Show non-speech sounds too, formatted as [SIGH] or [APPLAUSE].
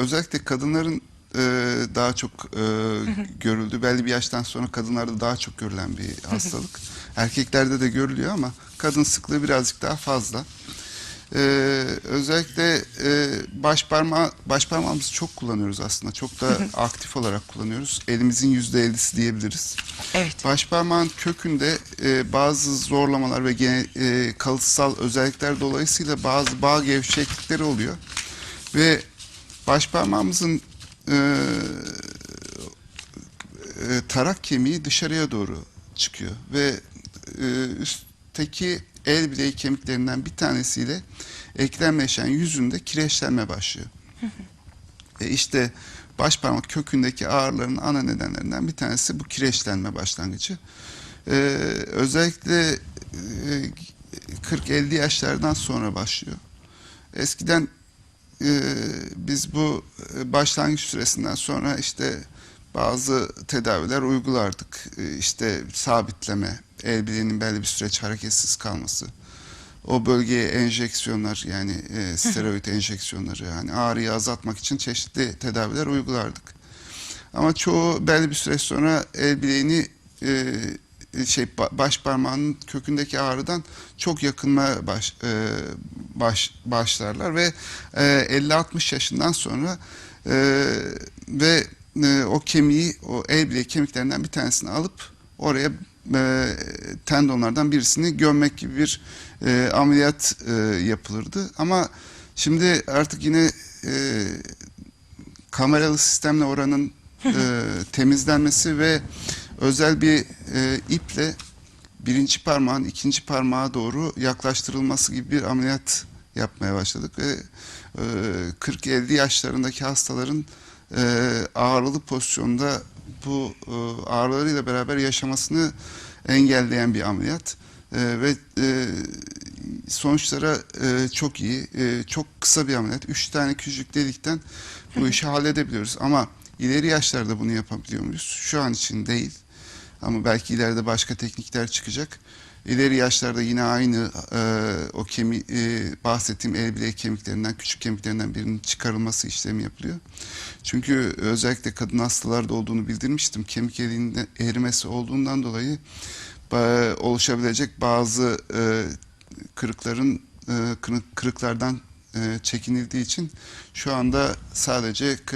özellikle kadınların e, daha çok e, [LAUGHS] görüldü. Belli bir yaştan sonra kadınlarda daha çok görülen bir [LAUGHS] hastalık. Erkeklerde de görülüyor ama kadın sıklığı birazcık daha fazla. Ee, özellikle e, baş parmağı baş parmağımızı çok kullanıyoruz aslında. Çok da [LAUGHS] aktif olarak kullanıyoruz. Elimizin yüzde ellisi diyebiliriz. Evet. Baş parmağın kökünde e, bazı zorlamalar ve gene, e, kalıtsal özellikler dolayısıyla bazı bağ gevşeklikleri oluyor. Ve baş parmağımızın e, e, tarak kemiği dışarıya doğru çıkıyor ve e, üstteki el bileği kemiklerinden bir tanesiyle eklemleşen yüzünde kireçlenme başlıyor. E işte baş parmak kökündeki ağrıların ana nedenlerinden bir tanesi bu kireçlenme başlangıcı. E, özellikle e, 40-50 yaşlardan sonra başlıyor. Eskiden e, biz bu e, başlangıç süresinden sonra işte bazı tedaviler uygulardık. E, işte sabitleme, el bileğinin belli bir süreç hareketsiz kalması. O bölgeye enjeksiyonlar yani e, steroid enjeksiyonları yani ağrıyı azaltmak için çeşitli tedaviler uygulardık. Ama çoğu belli bir süre sonra el bileğini e, şey ba- baş parmağının kökündeki ağrıdan çok yakınma baş, e, baş başlarlar ve e, 50-60 yaşından sonra e, ve e, o kemiği o el bileği kemiklerinden bir tanesini alıp oraya e, tendonlardan birisini gömmek gibi bir e, ameliyat e, yapılırdı. Ama şimdi artık yine e, kameralı sistemle oranın e, [LAUGHS] temizlenmesi ve özel bir e, iple birinci parmağın ikinci parmağa doğru yaklaştırılması gibi bir ameliyat yapmaya başladık ve e, 40-50 yaşlarındaki hastaların e, ağrılı pozisyonda bu e, ağrılarıyla beraber yaşamasını engelleyen bir ameliyat E, ve e, sonuçlara e, çok iyi, e, çok kısa bir ameliyat. Üç tane küçük delikten bu işi halledebiliyoruz ama ileri yaşlarda bunu yapabiliyor muyuz? Şu an için değil. Ama belki ileride başka teknikler çıkacak. İleri yaşlarda yine aynı e, o kemi e, bahsettiğim el bileği kemiklerinden, küçük kemiklerinden birinin çıkarılması işlemi yapılıyor. Çünkü özellikle kadın hastalarda olduğunu bildirmiştim. Kemik eliğinde erimesi olduğundan dolayı ba- oluşabilecek bazı e, kırıkların e, kırık- kırıklardan e, çekinildiği için şu anda sadece kırık